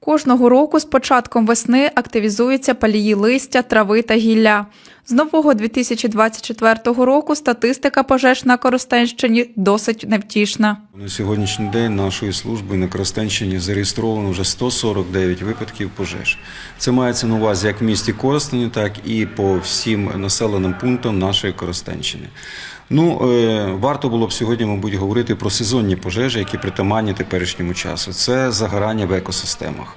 Кожного року з початком весни активізуються палії листя, трави та гілля. З нового 2024 року статистика пожеж на Коростенщині досить невтішна. На сьогоднішній день нашої служби на Коростенщині зареєстровано вже 149 випадків пожеж. Це мається на увазі як в місті Коростені, так і по всім населеним пунктам нашої Коростенщини. Ну, е, варто було б сьогодні, мабуть, говорити про сезонні пожежі, які притаманні теперішньому часу. Це загорання в екосистемах.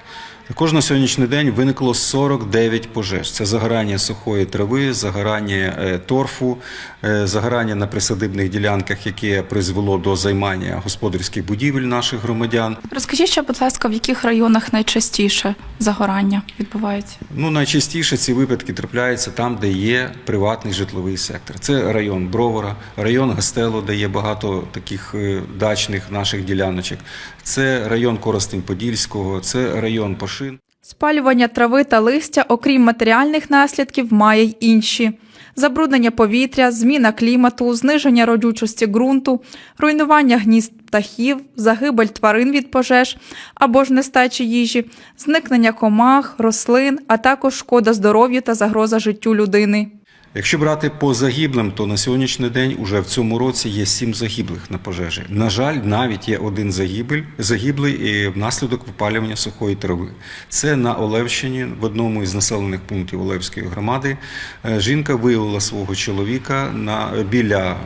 Також на сьогоднішній день виникло 49 пожеж. Це загорання сухої трави, загорання е, торфу, е, загорання на присадибних ділянках, яке призвело до займання господарських будівель наших громадян. Розкажіть ще, будь ласка, в яких районах найчастіше загорання відбувається? Ну, найчастіше ці випадки трапляються там, де є приватний житловий сектор. Це район Бровара, район Гастело, де є багато таких е, дачних наших діляночок. Це район Коростень-Подільського, це район Пашин. Спалювання трави та листя, окрім матеріальних наслідків, має й інші: забруднення повітря, зміна клімату, зниження родючості ґрунту, руйнування гнізд птахів, загибель тварин від пожеж або ж нестачі їжі, зникнення комах, рослин, а також шкода здоров'ю та загроза життю людини. Якщо брати по загиблим, то на сьогоднішній день уже в цьому році є сім загиблих на пожежі. На жаль, навіть є один загибель, загиблий внаслідок випалювання сухої трави. Це на Олевщині, в одному із населених пунктів Олевської громади. Е, Жінка виявила свого чоловіка на біля.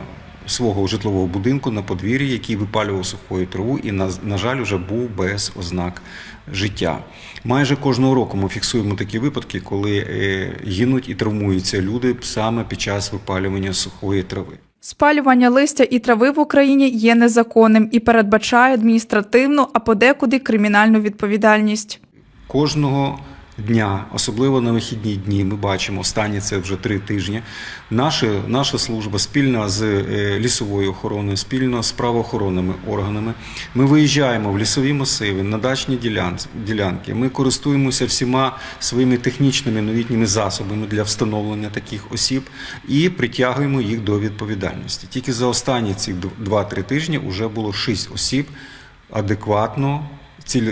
Свого житлового будинку на подвір'ї, який випалював сухою траву, і на, на жаль, вже був без ознак життя. Майже кожного року ми фіксуємо такі випадки, коли е, гинуть і травмуються люди саме під час випалювання сухої трави. Спалювання листя і трави в Україні є незаконним і передбачає адміністративну, а подекуди кримінальну відповідальність. Кожного дня, особливо на вихідні дні, ми бачимо останні це вже три тижні. Наша, наша служба спільно з е, лісовою охороною, спільно з правоохоронними органами. Ми виїжджаємо в лісові масиви, на дачні ділянки. Ми користуємося всіма своїми технічними новітніми засобами для встановлення таких осіб і притягуємо їх до відповідальності. Тільки за останні ці 2-3 тижні вже було 6 осіб адекватно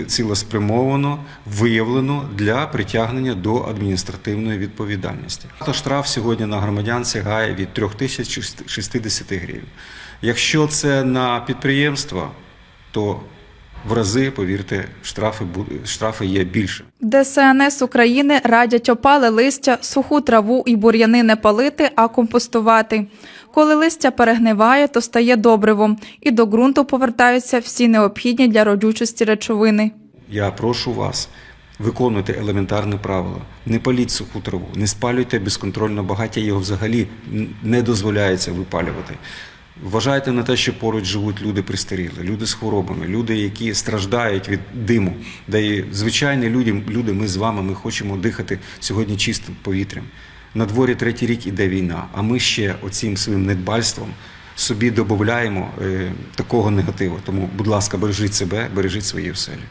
цілеспрямовано виявлено для притягнення до адміністративної відповідальності. Та штраф сьогодні на громадян сягає від 3060 гривень. Якщо це на підприємства, то в рази, повірте, штрафи, штрафи є більше. ДСНС України радять опале листя, суху траву і бур'яни не палити, а компостувати. Коли листя перегниває, то стає добривом, і до ґрунту повертаються всі необхідні для родючості речовини. Я прошу вас, виконуйте елементарне правило. Не паліть суху траву, не спалюйте безконтрольно багаття, його взагалі не дозволяється випалювати. Вважайте на те, що поруч живуть люди пристарілі, люди з хворобами, люди, які страждають від диму. Де і звичайні люди, люди, ми з вами, ми хочемо дихати сьогодні чистим повітрям. На дворі третій рік іде війна, а ми ще оцим своїм недбальством собі додаємо е, такого негативу. Тому, будь ласка, бережіть себе, бережіть свої оселі.